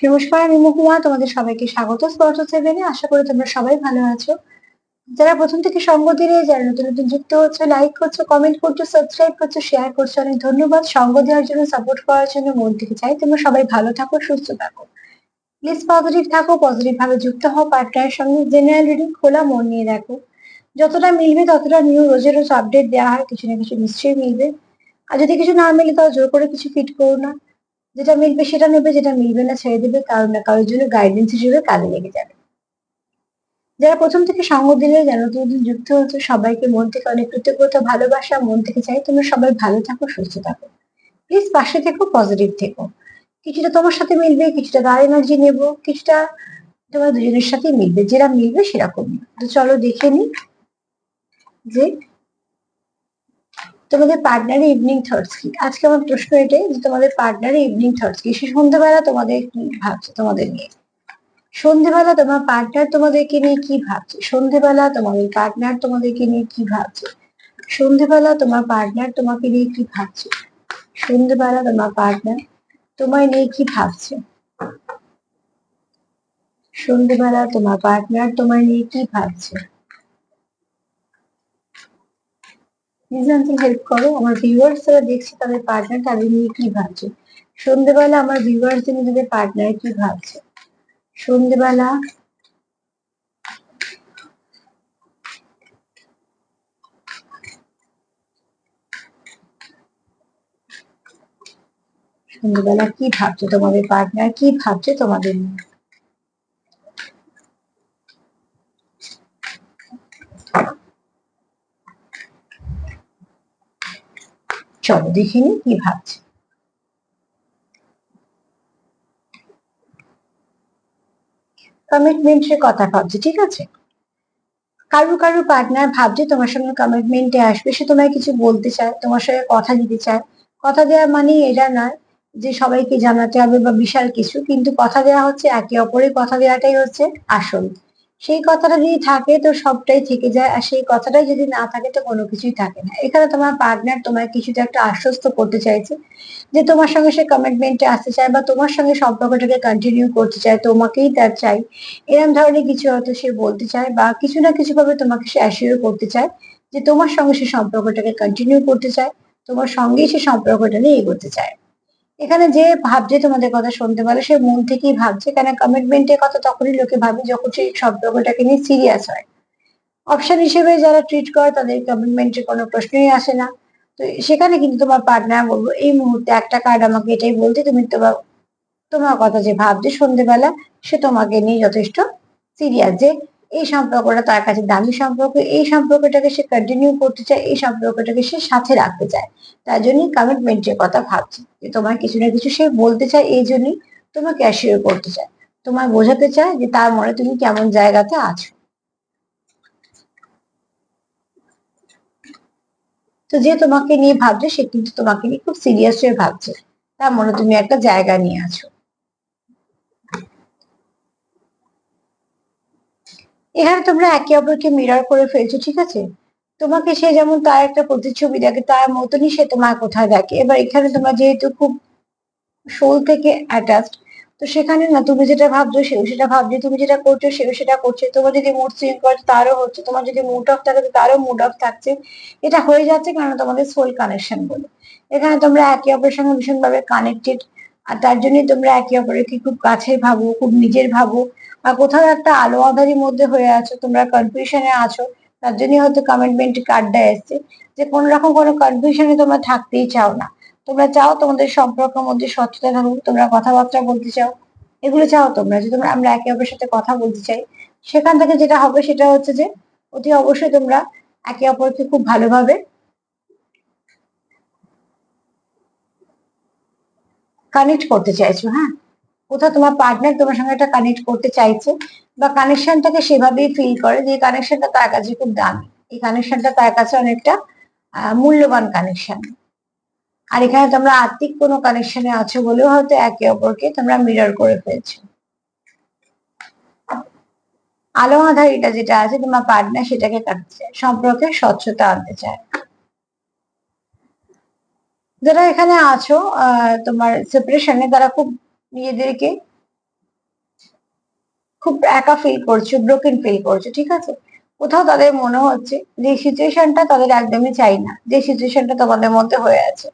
নমস্কার, আমি মহুয়া, তোমাদের সবাইকে স্বাগত। স্পর্শ সেভেনে আশা করি তোমরা সবাই ভালো আছো। যারা প্রথম থেকে সঙ্গ দিলে, যারা নতুন নতুন যুক্ত হচ্ছে লাইক করছ কমেন্ট করছ সাবস্ক্রাইব করছ শেয়ার করছ, অনেক ধন্যবাদ। সঙ্গ দেওয়ার জন্য সাপোর্ট করার জন্য মন থেকে চাই। তোমরা সবাই ভালো থাকো, সুস্থ থাকো। প্লিজ পজিটিভ থাকো পজিটিভ ভাবে যুক্ত হও পার্টনারের সঙ্গে জেনারেল রিডিং খোলা মন নিয়ে দেখো। যতটা মিলবে, ততটা নিউ রোজে রোজ আপডেট দেওয়া হয়, কিছু না কিছু নিশ্চয়ই মিলবে। আর যদি কিছু না মিলে, তাও জোর করে কিছু ফিট করো না। যেটা মিলবে সেটা নেবে, যেটা মিলবে না ছেড়ে দেবে, কারণ না কারোর জন্য গাইডেন্স হিসেবে কাজে লেগে যাবে। যারা প্রথম থেকে সঙ্গ দিলে নতুন নতুন যুক্ত হচ্ছে সবাইকে মন থেকে অনেক কৃতজ্ঞতা, ভালোবাসা, মন থেকে চাই তোমরা সবাই ভালো থাকো, সুস্থ থাকো। প্লিজ পাশে থেকো পজিটিভ থেকো। কিছুটা তোমার সাথে মিলবে, কিছুটা তার এনার্জি নেব, কিছুটা তোমার দুজনের সাথে মিলবে, যেটা মিলবে সেরকম তো চলো দেখে নি যে তোমাদের পার্টনারের ইভিনিং থটস কি আজকে আমার প্রশ্ন এটাই যে তোমাদের পার্টনারের ইভিনিং থটস কি সে সন্ধ্যেবেলা তোমাদের কি ভাবছে তোমাদের নিয়ে? সন্ধ্যেবেলা তোমার পার্টনার তোমাদেরকে নিয়ে কি ভাবছে? সন্ধ্যেবেলা তোমাদের পার্টনার তোমাদেরকে নিয়ে কি ভাবছে? সন্ধ্যেবেলা তোমার পার্টনার তোমাকে নিয়ে কি ভাবছে? সন্ধ্যেবেলা তোমার পার্টনার তোমায় নিয়ে কি ভাবছে? সন্ধ্যেবেলা তোমার পার্টনার তোমায় নিয়ে কি ভাবছে? প্লিজ হেল্প করো। আমার ভিউয়ার্স যারা দেখছে, তাদের পার্টনার তাদের নিয়ে কি ভাবছে? সন্ধ্যেবেলা আমার ভিউয়ার্স নিয়ে তাদের পার্টনার কি ভাবছে? সন্ধ্যেবেলা সন্ধ্যেবেলা কি ভাবছে তোমাদের পার্টনার কি ভাবছে তোমাদের নিয়ে? চলো দেখে নি কি ভাবছে। কমিটমেন্টের কথা ভাবছে, ঠিক আছে? কারু কারু পার্টনার ভাবছে তোমার সঙ্গে কমিটমেন্টে আসবে, সে তোমায় কিছু বলতে চায়, তোমার সঙ্গে কথা দিতে চায়। কথা দেওয়া মানে এটা নয় যে সবাইকে জানাতে হবে বা বিশাল কিছু, কিন্তু কথা দেওয়া হচ্ছে, একে অপরের কথা দেওয়াটাই হচ্ছে আসল। সেই কথাটা যদি থাকে তো সবটাই থেকে যায়, আর সেই কথাটাই যদি না থাকে তো কোনো কিছুই থাকে না। এখানে তোমার পার্টনার তোমার কিছুতে একটা আশ্বস্ত করতে চাইছে যে তোমার সঙ্গে সে কমিটমেন্টে আসতে চায় বা তোমার সঙ্গে সম্পর্কটাকে কন্টিনিউ করতে চায়, তোমাকেই তার চাই এরকম ধরনের কিছু হয়তো সে বলতে চায় বা কিছু না কিছু ভাবে তোমাকে সে অ্যাসিওর করতে চায় যে তোমার সঙ্গে সে সম্পর্কটাকে কন্টিনিউ করতে চায়, তোমার সঙ্গেই সে সম্পর্কটা নিয়ে এগোতে চায়। এখানে যে ভাবছে তোমাদের কথা শুনতে পারে সে মন থেকেই ভাবছে, কেন কমিটমেন্টের কথা তখনই লোকে ভাবে যখন সেই সম্পর্কটাকে নিয়ে সিরিয়াস হয়। অপশন হিসেবে যারা ট্রিট করে, তাদের কমিটমেন্টের কোনো প্রশ্নই আসে না। তো সেখানে কিন্তু তোমার পার্টনার বলব, এই মুহূর্তে একটা কার্ড আমাকে এটাই বলতে তুমি তোমার তোমার কথা যে ভাবছে সন্ধ্যেবেলা সে তোমাকে নিয়ে যথেষ্ট সিরিয়াস যে এই সম্পর্কটা তার কাছে দামি সম্পর্ক, এই সম্পর্কটাকে সে কন্টিনিউ করতে চায়, এই সম্পর্কটাকে সে সাথে রাখতে চায়। তার জন্যই কমিটমেন্টের কথা ভাবছে যে তোমার কিছু না কিছু সে বলতে চায়, এই জন্যই তোমাকে অ্যাসিওর করতে চায়। তোমায় বোঝাতে চায় যে তার মনে তুমি কেমন জায়গাতে আছো। তো যে তোমাকে নিয়ে ভাবছে, সে কিন্তু তোমাকে নিয়ে খুব সিরিয়াস হয়ে ভাবছে। তার মনে তুমি একটা জায়গা নিয়ে আছো। এখানে তোমরা একে অপরকে মিরর করে ফেলছো, ঠিক আছে? তোমাকে সে যেমন তার একটা প্রতিচ্ছবি দেখে, তার মতনই সে তোমার কোথায় দেখে। এবার এখানে তোমরা যেহেতু খুব সোল থেকে অ্যাটাচড তো সেখানে না তুমি যেটা ভাবছ সেও সেটা ভাবছ, তুমি যেটা করছ সেও সেটা করছে। তোমার যদি মুড সুইং করে তারও হচ্ছে, তোমার যদি মুড অফ থাকে তারও মুড অফ থাকছে। এটা হয়ে যাচ্ছে কারণ তোমাদের সোল কানেকশন বলে। এখানে তোমরা একে অপরের সঙ্গে ভীষণভাবে কানেক্টেড আর তার জন্যই তোমরা একে অপরকে খুব কাছের ভাবো, খুব নিজের ভাবো। বা কোথাও একটা আলো আধারির মধ্যে হয়ে আছো, তোমরা কনফিউশনে আছো, তার জন্যই হয়তো কমিটমেন্ট কার্ডটা এসছে, যে কোন রকম কোনো কনফিউশনে তোমরা থাকতেই চাও না। তোমরা চাও তোমাদের সম্পর্কের মধ্যে স্বচ্ছতা থাকুক, তোমরা কথাবার্তা বলতে চাও, এগুলো চাও তোমরা। যে তোমরা আমরা একে অপরের সাথে কথা বলতে চাই, সেখান থেকে যেটা হবে সেটা হচ্ছে যে, অতি অবশ্যই তোমরা একে অপরকে খুব ভালোভাবে কানেক্ট করতে চাইছো হ্যাঁ? কোথাও তোমার পার্টনার তোমার সঙ্গে একটা কানেক্ট করতে চাইছে, বা কানেকশনটাকে সেভাবেই ফিল করে যে কানেকশনটা তার কাছে খুব দামি। এই কানেকশনটা তার কাছে অনেকটা মূল্যবান কানেকশন আর এখানে তোমরা আর্থিক কোনো কানেকশনে আছো বলেও হয়তো একে অপরকে তোমরা মিরর করে ফেলছো। আলো আধার এটা যেটা আছে, তোমার পার্টনার সেটাকে কাটতে চায় সম্পর্কে স্বচ্ছতা আনতে চায়। যারা এখানে আছো তোমার সেপারেশনে তারা খুব নিজেদেরকে খুব একা ফিল করছ ব্রোকেন ফিল করছ, ঠিক আছে? কোথাও তাদের মনে হচ্ছে যে সিচুয়েশনটা তাদের একদমই চাই না, যে সিচুয়েশনটা তোমাদের মধ্যে হয়ে আছে।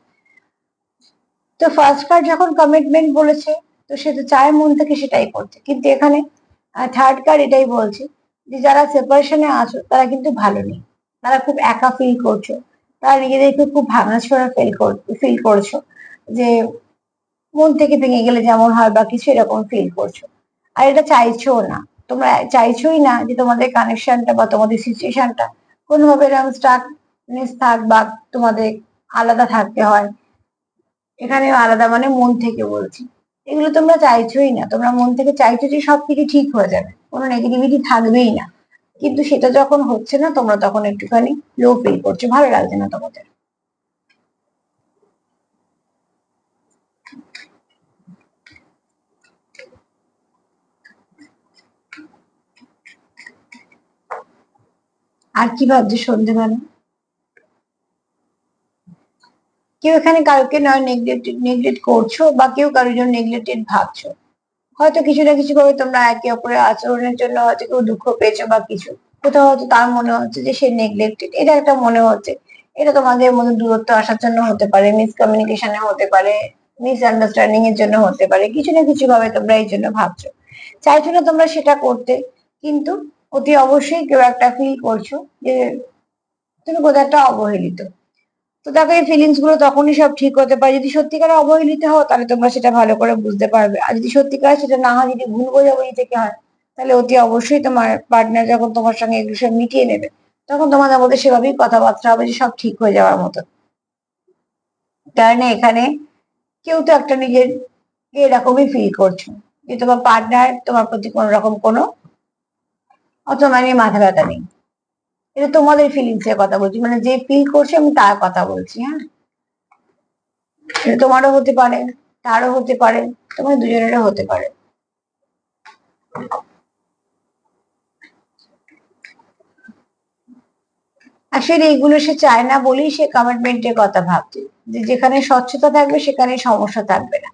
তো ফার্স্ট কার্ড যখন কমিটমেন্ট বলেছে, তো সে তো চায় মন থেকে সেটাই করছে কিন্তু এখানে থার্ড কার্ড এটাই বলছে যে যারা সেপারেশনে আছো, তারা কিন্তু ভালো নেই। তারা খুব একা ফিল করছ। তারা নিজেদেরকে খুব ভাঙাচোরা ফিল ফিল করছ যে মন থেকে ভেঙে গেলে যেমন হয় বা কিছু এরকম ফিল করছ। আর এটা চাইছো না। তোমরা চাইছোই না যে তোমাদের কানেকশনটা বা তোমাদের সিচুয়েশনটা কোনোভাবে এরকম স্টাকনেস থাক বা তোমাদের আলাদা থাকতে হয়। এখানে আলাদা মানে মন থেকে বলছি। এগুলো তোমরা চাইছোই না। তোমরা মন থেকে চাইছো যে সব সবকিছু ঠিক হয়ে যাবে। কোনো নেগেটিভিটি থাকবেই না। কিন্তু সেটা যখন হচ্ছে না, তোমরা তখন একটুখানি লো ফিল করছ। ভালো লাগছে না তোমাদের। আর কি ভাবছ সন্ধ্যেবেলা কেউ এখানে কাউকে নয় নেগলেক্টেড নেগলেক্ট করছ বা কেউ কারোর জন্য নেগলেক্টেড ভাবছ? হয়তো কিছু না কিছু ভাবে তোমরা একে অপরের আচরণের জন্য হয়তো কেউ দুঃখ পেয়েছ বা কিছু। কোথাও হয়তো তার মনে হচ্ছে যে সে নেগলেক্টেড এটা একটা মনে হচ্ছে। এটা তোমাদের মধ্যে দূরত্ব আসার জন্য হতে পারে মিসকমিউনিকেশনে হতে পারে মিস আন্ডারস্ট্যান্ডিং এর জন্য হতে পারে। কিছু না কিছু ভাবে তোমরা এই জন্য ভাবছ। চাইছো না তোমরা সেটা করতে, কিন্তু অতি অবশ্যই কেউ একটা ফিল করছ যে তুমি কোথাও একটা অবহেলিত। তো দেখো, এই ফিলিংসগুলো তখনই সব ঠিক হতে পারে। যদি সত্যিকারে অবহেলিত হও, তাহলে তোমরা সেটা ভালো করে বুঝতে পারবে। আর যদি সত্যিকার সেটা না হয়, যদি ভুল বোঝাবুঝি থেকে হয়, তাহলে অতি অবশ্যই তোমার পার্টনার যখন তোমার সঙ্গে এগুলো সব মিটিয়ে নেবে, তখন তোমাদের মধ্যে সেভাবেই কথাবার্তা হবে যে সব ঠিক হয়ে যাওয়ার মতো। কারণ এখানে কেউ তো একটা নিজের এরকমই ফিল করছ। যে তোমার পার্টনার তোমার প্রতি কোনো রকম কোনো অত মানে মাথা ব্যথা নেই। এটা তোমাদের ফিলিংস এর কথা বলছি মানে যে ফিল করছে আমি তার কথা বলছি হ্যাঁ? এটা তোমারও হতে পারে, তারও হতে পারে তোমার দুজনেরও হতে পারে। আসলে এইগুলো সে চায় না বলেই সে কমিটমেন্টের কথা ভাবছে, যে যেখানে স্বচ্ছতা থাকবে সেখানে সমস্যা থাকবে না।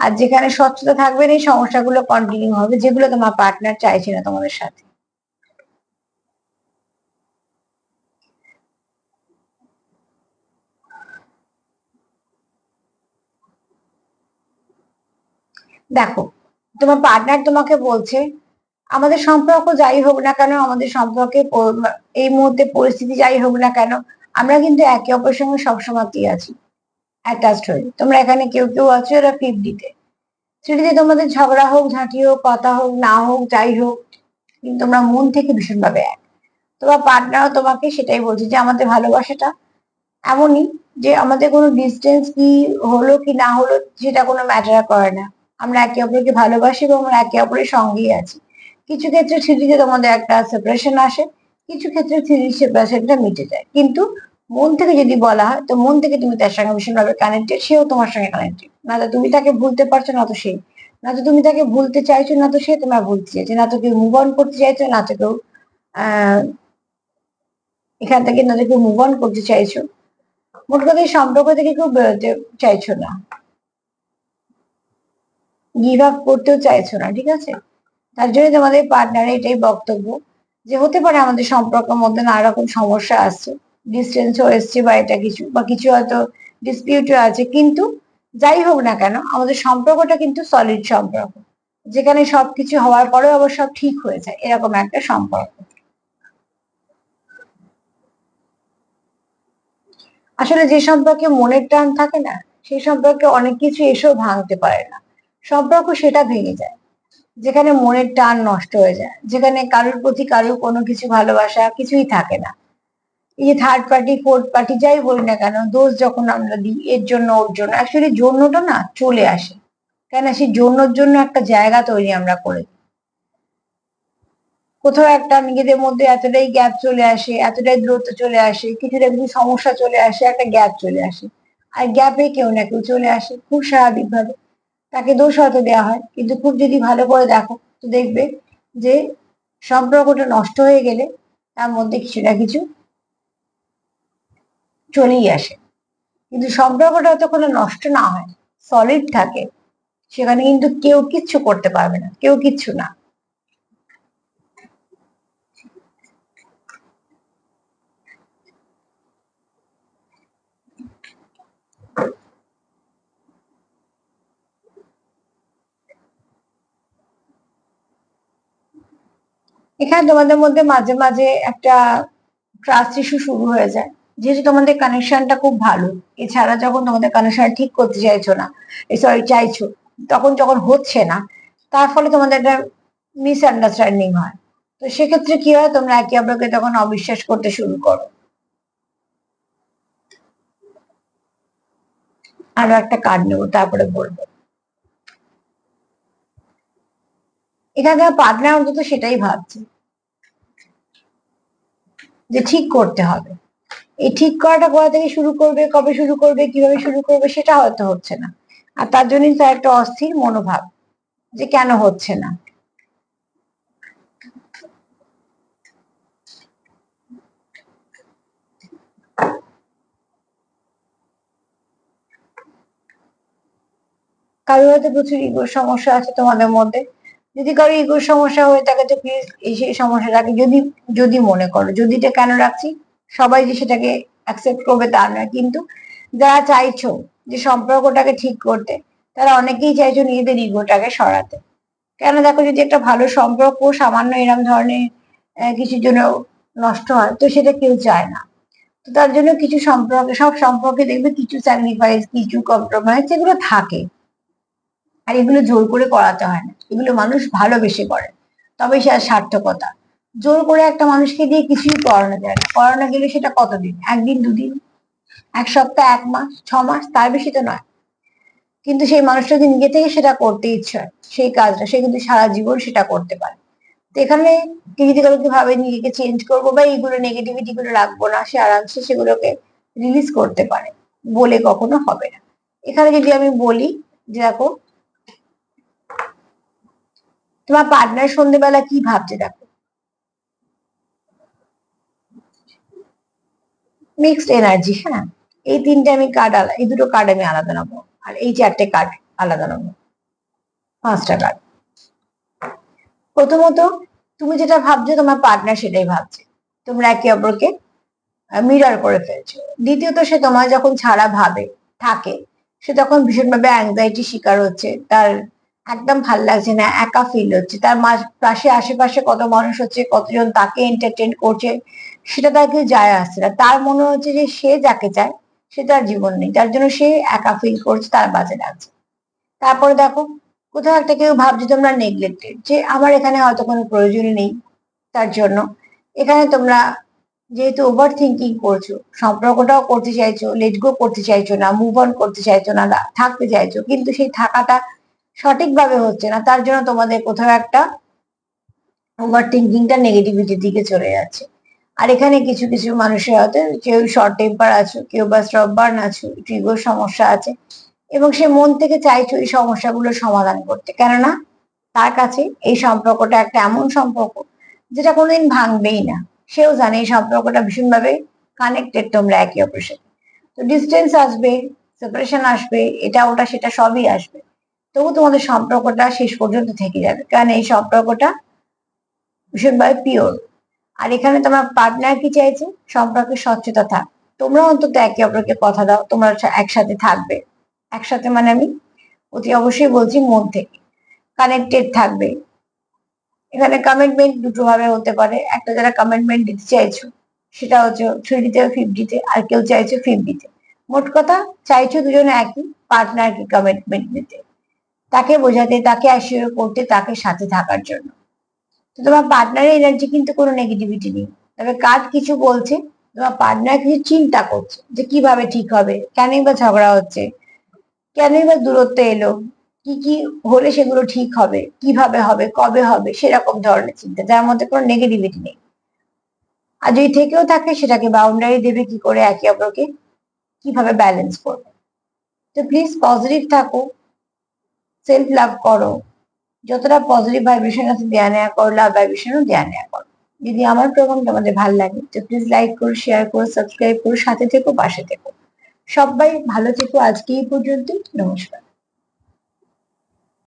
আর যেখানে স্বচ্ছতা থাকবে না, এই সমস্যাগুলো কন্টিনিউ হবে, যেগুলো তোমার পার্টনার চাইছে না তোমাদের সাথে। দেখো, তোমার পার্টনার তোমাকে বলছে, আমাদের সম্পর্ক যাই হোক না কেন, আমাদের সম্পর্কে এই মুহূর্তে পরিস্থিতি যাই হোক না কেন, আমরা কিন্তু একে অপরের সঙ্গে সবসময়তেই আছি অ্যাটাচড হয়ে। তোমরা এখানে কেউ কেউ আছো এরা ফিফটিতে সেটিতে তোমাদের ঝগড়া হোক, ঝাঁটি হোক, কথা হোক, না হোক, যাই হোক, কিন্তু তোমরা মন থেকে ভীষণভাবে এক। তোমার পার্টনারও তোমাকে সেটাই বলছে যে, আমাদের ভালোবাসাটা এমনই যে, আমাদের কোনো ডিস্টেন্স কি হলো কি না হলো, সেটা কোনো ম্যাটার করে না আমরা একে অপরকে ভালোবাসি এবং আমরা একে অপরের সঙ্গেই আছি। কিছু ক্ষেত্রে থ্রিডিতে তোমাদের একটা সেপারেশন আসে, কিছু ক্ষেত্রে থ্রিডি সেপারেশনটা মিটে যায়। কিন্তু মন থেকে যদি বলা হয়, তো মন থেকে তুমি তার সঙ্গে ভীষণভাবে কানেক্টেড সেও তোমার সঙ্গে কানেক্টেড না তো তুমি তাকে ভুলতে পারছ, না তো সে। না তো তুমি তাকে ভুলতে চাইছো, না তো সে তোমার ভুলতে চাইছে না তো কেউ মুভ অন করতে চাইছো, না তো কেউ এখান থেকে না তো কেউ মুভ অন করতে চাইছো। মোট কথা এই সম্পর্ক থেকে কেউ বেরোতে চাইছো না। গিভ আপ করতেও চাইছো না, ঠিক আছে? তার জন্য তোমাদের পার্টনার এটাই বক্তব্য, যে হতে পারে আমাদের সম্পর্কের মধ্যে নানা রকম সমস্যা আসছে ডিস্টেন্সও এসছে বা এটা কিছু, বা কিছু হয়তো ডিসপিউটও আছে, কিন্তু যাই হোক না কেন, আমাদের সম্পর্কটা কিন্তু সলিড সম্পর্ক, যেখানে সবকিছু হওয়ার পরেও আবার সব ঠিক হয়ে যায়, এরকম একটা সম্পর্ক। আসলে যে সম্পর্কে মনের টান থাকে না সেই সম্পর্কে অনেক কিছু এসেও ভাঙতে পারে না। সম্পর্ক সেটা ভেঙে যায়। যেখানে মনের টান নষ্ট হয়ে যায়, যেখানে কারোর প্রতি কারোর কোনো কিছু ভালোবাসা কিছুই থাকে না। এই যে থার্ড পার্টি ফোর্থ পার্টি যাই বলি না কেন দোষ যখন আমরা দিই, এর জন্য, ওর জন্য অ্যাকচুয়ালি জন্যটা না চলে আসে। কেন সেই জন্যর জন্য একটা জায়গা তৈরি আমরা করে কোথাও একটা নিজেদের মধ্যে এতটাই গ্যাপ চলে আসে, এতটাই দূরত্ব চলে আসে, কিছুটা কিছু সমস্যা চলে আসে, একটা গ্যাপ চলে আসে। আর গ্যাপে কেউ না কেউ চলে আসে, খুব স্বাভাবিকভাবে। তাকে দোষ হয়তো দেওয়া হয়। কিন্তু খুব যদি ভালো করে দেখো, তো দেখবে যে সম্পর্কটা নষ্ট হয়ে গেলে তার মধ্যে কিছু না কিছু চলেই আসে। কিন্তু সম্পর্কটা হয়তো কোনো নষ্ট না হয় সলিড থাকে, সেখানে কিন্তু কেউ কিচ্ছু করতে পারবে না, কেউ কিচ্ছু না। এখানে তোমাদের মধ্যে মাঝে মাঝে একটা ট্রাস্ট ইস্যু শুরু হয়ে যায়। যেহেতু তোমাদের কানেকশনটা খুব ভালো, এছাড়া যখন তোমাদের কানেকশন ঠিক করতে চাইছো না সরি চাইছো, তখন যখন হচ্ছে না, তার ফলে তোমাদের একটা মিসআন্ডারস্ট্যান্ডিং হয়। তো সেক্ষেত্রে কি হয়? তোমরা একে অপরকে তখন অবিশ্বাস করতে শুরু করো। আরও একটা কার্ড নেব, তারপরে বলব। এখানে পার্টনার অন্তত সেটাই ভাবছে। যে ঠিক করতে হবে। এই ঠিক করাটা কোথা থেকে শুরু করবে, কবে শুরু করবে, কীভাবে শুরু করবে সেটা হয়তো হচ্ছে না। আর তার জন্যই তার একটা অস্থির মনোভাব যে কেন হচ্ছে না। কারোর হয়তো প্রচুর সমস্যা আছে তোমাদের মধ্যে। যদি কারও ইগোর সমস্যা হয়ে থাকে তো প্লিজ এই সেই সমস্যাটাকে যদি যদি মনে করো যদিটা কেন রাখছি? সবাই যে সেটাকে অ্যাকসেপ্ট করবে তা নয়, কিন্তু যারা চাইছো যে সম্পর্কটাকে ঠিক করতে, তারা অনেকেই চাইছো নিজেদের ইগোটাকে সরাতে। কেন দেখো যদি একটা ভালো সম্পর্ক সামান্য এরম ধরনের কিছুর জন্য নষ্ট হয়, তো সেটা কেউ চায় না। তো তার জন্য কিছু সম্পর্কে, সব সম্পর্কে দেখবে কিছু স্যাক্রিফাইস কিছু কম্প্রোমাইজ এগুলো থাকে। আর এগুলো জোর করে করাতে হয় না। এগুলো মানুষ ভালোবেসে করে। তবে সে সার্থকতা। জোর করে একটা মানুষকে দিয়ে কিছুই করানো যায় না। করানো গেলে সেটা কতদিন? একদিন, দুদিন? এক সপ্তাহ, এক মাস, ছ মাস? তার বেশি তো নয়। কিন্তু সেই মানুষটা যদি নিজে থেকে সেটা করতে ইচ্ছে হয়, সেই কাজটা, সে কিন্তু সারা জীবন সেটা করতে পারে। তো এখানে যদি ভাবে নিজেকে চেঞ্জ করব বা এইগুলো নেগেটিভিটি গুলো রাখব না, সে আরামসে সেগুলোকে রিলিজ করতে পারে। বলে কখনো হবে না। এখানে যদি আমি বলি যে দেখো তোমার পার্টনার সন্ধ্যেবেলা কি ভাবছে দেখো? মিক্সড এনার্জি হ্যাঁ? এই তিনটে আমি কার্ড আলাদা এই দুটো কার্ড আমি আলাদা নেব। আর এই চারটে কার্ড আলাদা নেব। পাঁচটা কার্ড প্রথমত, তুমি যেটা ভাবছ তোমার পার্টনার সেটাই ভাবছে। তোমরা একে অপরকে মিরার করে ফেলছো। দ্বিতীয়ত, সে তোমার যখন ছাড়া ভাবে, থাকে, সে তখন ভীষণভাবে অ্যাংজাইটি শিকার হচ্ছে। তার একদম ভালো লাগছে না, একা ফিল হচ্ছে। তার পাশে, আশেপাশে কত মানুষ হচ্ছে, কতজন তাকে এন্টারটেন করছে, সেটা তার কিছু যায় আসছে না। তার মনে হচ্ছে যে সে যাকে চায়, সে তার জীবন নেই। তার জন্য সে একা ফিল করছে, তার বাজে লাগছে তারপরে দেখো, কোথাও একটা কেউ ভাবছে তোমরা নেগলেক্টেড যে আমার এখানে হয়তো কোনো প্রয়োজনই নেই তার জন্য। এখানে তোমরা যেহেতু ওভার থিঙ্কিং করছ, সম্পর্কটাও করতে চাইছো লেট গো করতে চাইছো না মুভ অন করতে চাইছো না, থাকতে চাইছো, কিন্তু সেই থাকাটা সঠিকভাবে হচ্ছে না, তার জন্য তোমাদের কোথাও একটা ওভার থিঙ্কিংটা নেগেটিভিটির দিকে চলে যাচ্ছে। আর এখানে কিছু কিছু মানুষের হয়তো কেউ শর্ট টেম্পার আছো, কেউ বা স্টপ বার্ন আছো ট্রিগোর সমস্যা আছে এবং সে মন থেকে চাইছো এই সমস্যাগুলো সমাধান করতে। কেননা তার কাছে এই সম্পর্কটা একটা এমন সম্পর্ক যেটা কোনোদিন ভাঙবেই না। সেও জানে এই সম্পর্কটা ভীষণভাবে কানেক্টেড তোমরা একে অপরের সাথে। তো ডিস্টেন্স আসবে সেপারেশন আসবে, এটা ওটা সেটা সবই আসবে। তবু তোমাদের সম্পর্কটা শেষ পর্যন্ত থেকে যাবে। কারণ এই সম্পর্কটা ভীষণভাবে পিওর আর এখানে তোমার পার্টনার কি চাইছে? সম্পর্কে স্বচ্ছতা থাক। তোমরা অন্তত একে অপরকে কথা দাও, তোমরা একসাথে থাকবে। একসাথে মানে আমি অতি অবশ্যই বলছি মন থেকে। কানেক্টেড থাকবে। এখানে কমিটমেন্ট দুটো ভাবে হতে পারে। একটা যারা কমিটমেন্ট দিতে চাইছো, সেটা হচ্ছে থ্রিডিতে ফিফটিতে আর কেউ চাইছো ফিফটিতে মোট কথা, চাইছো দুজনে একই পার্টনারকে কমিটমেন্ট দিতে। তাকে বোঝাতে, তাকে অ্যাসিওর করতে, তাকে সাথে থাকার জন্য। তো তোমার পার্টনারের এনার্জি কিন্তু কোনো নেগেটিভিটি নেই। তবে কাজ কিছু বলছে, তোমার পার্টনার কিছু চিন্তা করছে যে কীভাবে ঠিক হবে, কেনই বা ঝগড়া হচ্ছে, কেনই বা দূরত্ব এলো, কি কি হলে সেগুলো ঠিক হবে, কীভাবে হবে, কবে হবে, সেরকম ধরনের চিন্তা, যার মধ্যে কোনো নেগেটিভিটি নেই। আর যদি থেকেও থাকে, সেটাকে বাউন্ডারি দেবে কি করে একে অপরকে, কীভাবে ব্যালেন্স করবে। তো প্লিজ পজিটিভ থাকো সেলফ লাভ করো। যতটা পজিটিভ ভাইব্রেশন আছে, দেয়া নেয়া করো লাভ ভাইব্রেশনও দেয়া নেয়া করো। যদি আমার প্রোগ্রাম তোমাদের ভালো লাগে, তো প্লিজ লাইক করো শেয়ার করো সাবস্ক্রাইব করো, সাথে থেকো, পাশে থেকো। সবাই ভালো থেকো, আজকে এই পর্যন্ত নমস্কার।